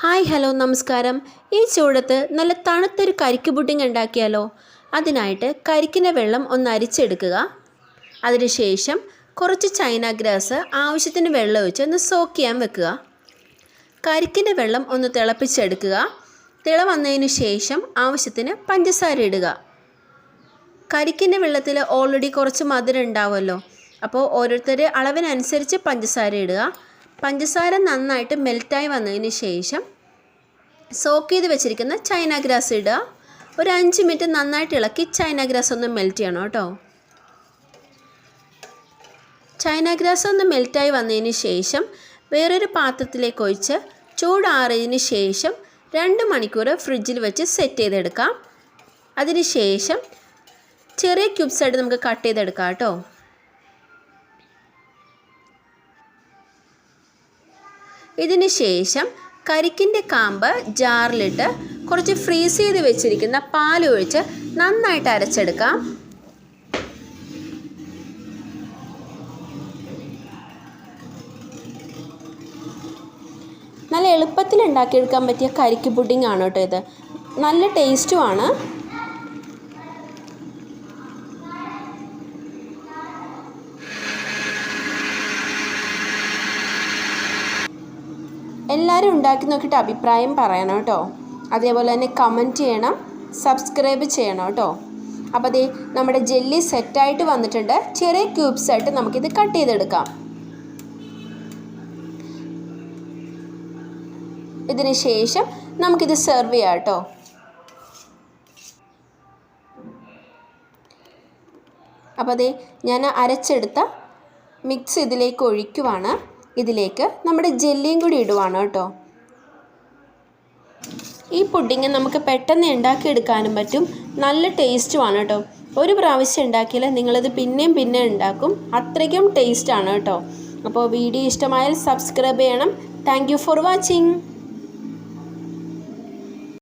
Hi hello നമസ്കാരം. ഈ ചൂടത്ത് നല്ല തണുത്തൊരു കരിക്ക് പുഡിംഗ് ഉണ്ടാക്കിയാലോ? അതിനായിട്ട് കരിക്കിന്റെ വെള്ളം ഒന്ന് അരിച്ചെടുക്കുക. അതിനുശേഷം കുറച്ച് ചൈന ഗ്രാസ് ആവശ്യത്തിന് വെള്ളം വെച്ച് ഒന്ന് സോക്ക് ചെയ്യാൻ വെക്കുക. കരിക്കിന്റെ വെള്ളം ഒന്ന് തിളപ്പിച്ചെടുക്കുക. തിള വന്നതിന് ശേഷം ആവശ്യത്തിന് പഞ്ചസാര ഇടുക. കരിക്കിന്റെ വെള്ളത്തിൽ ഓൾറെഡി കുറച്ച് മധുരം ഉണ്ടാവുമല്ലോ. അപ്പോൾ ഓരോരുത്തർ അളവിനനുസരിച്ച് പഞ്ചസാര ഇടുക. പഞ്ചസാര നന്നായിട്ട് മെൽറ്റായി വന്നതിന് ശേഷം സോക്ക് ചെയ്ത് വെച്ചിരിക്കുന്ന ചൈന ഗ്രാസ് ഇടുക. ഒരു അഞ്ച് മിനിറ്റ് നന്നായിട്ട് ഇളക്കി ചൈന ഗ്രാസ് ഒന്ന് മെൽറ്റ് ചെയ്യണം കേട്ടോ. ചൈന ഗ്രാസ് ഒന്ന് മെൽറ്റായി വന്നതിന് ശേഷം വേറൊരു പാത്രത്തിലേക്ക് ഒഴിച്ച് ചൂടാറിയതിന് ശേഷം രണ്ട് മണിക്കൂർ ഫ്രിഡ്ജിൽ വെച്ച് സെറ്റ് ചെയ്തെടുക്കാം. അതിന് ശേഷം ചെറിയ ക്യൂബ്സായിട്ട് നമുക്ക് കട്ട് ചെയ്തെടുക്കാം കേട്ടോ. ഇതിന് ശേഷം കരിക്കിന്റെ കാമ്പ് ജാറിലിട്ട് കുറച്ച് ഫ്രീസ് ചെയ്ത് വെച്ചിരിക്കുന്ന പാൽ ഒഴിച്ച് നന്നായിട്ട് അരച്ചെടുക്കാം. നല്ല എളുപ്പത്തിൽ ഉണ്ടാക്കിയെടുക്കാൻ പറ്റിയ കരിക്ക് പുഡിംഗ് ആണ് കേട്ടോ ഇത്. നല്ല ടേസ്റ്റുമാണ് എല്ലാവരും ഉണ്ടാക്കി നോക്കിയിട്ട് അഭിപ്രായം പറയണം കേട്ടോ. അതേപോലെ തന്നെ കമന്റ് ചെയ്യണം സബ്സ്ക്രൈബ് ചെയ്യണം കേട്ടോ. അപ്പോൾ അതേ നമ്മുടെ ജെല്ലി സെറ്റായിട്ട് വന്നിട്ടുണ്ട്. ചെറിയ ക്യൂബ്സ് ആയിട്ട് നമുക്കിത് കട്ട് ചെയ്തെടുക്കാം. ഇതിന് ശേഷം നമുക്കിത് സെർവ് ചെയ്യാം കേട്ടോ. അപ്പോൾ അതേ ഞാൻ അരച്ചെടുത്ത മിക്സ് ഇതിലേക്ക് ഒഴിക്കുവാണ്. ഇതിലേക്ക് നമ്മുടെ ജെല്ലിയും കൂടി ഇടുവാണ് കേട്ടോ. ഈ പുഡിങ് നമുക്ക് പെട്ടെന്ന് ഉണ്ടാക്കിയെടുക്കാനും പറ്റും. നല്ല ടേസ്റ്റുമാണ് കേട്ടോ. ഒരു പ്രാവശ്യം ഉണ്ടാക്കിയാൽ നിങ്ങളിത് പിന്നെയും പിന്നെ ഉണ്ടാക്കും. അത്രയ്ക്കും ടേസ്റ്റാണ് കേട്ടോ. അപ്പോൾ വീഡിയോ ഇഷ്ടമായാൽ സബ്സ്ക്രൈബ് ചെയ്യണം. Thank for watching.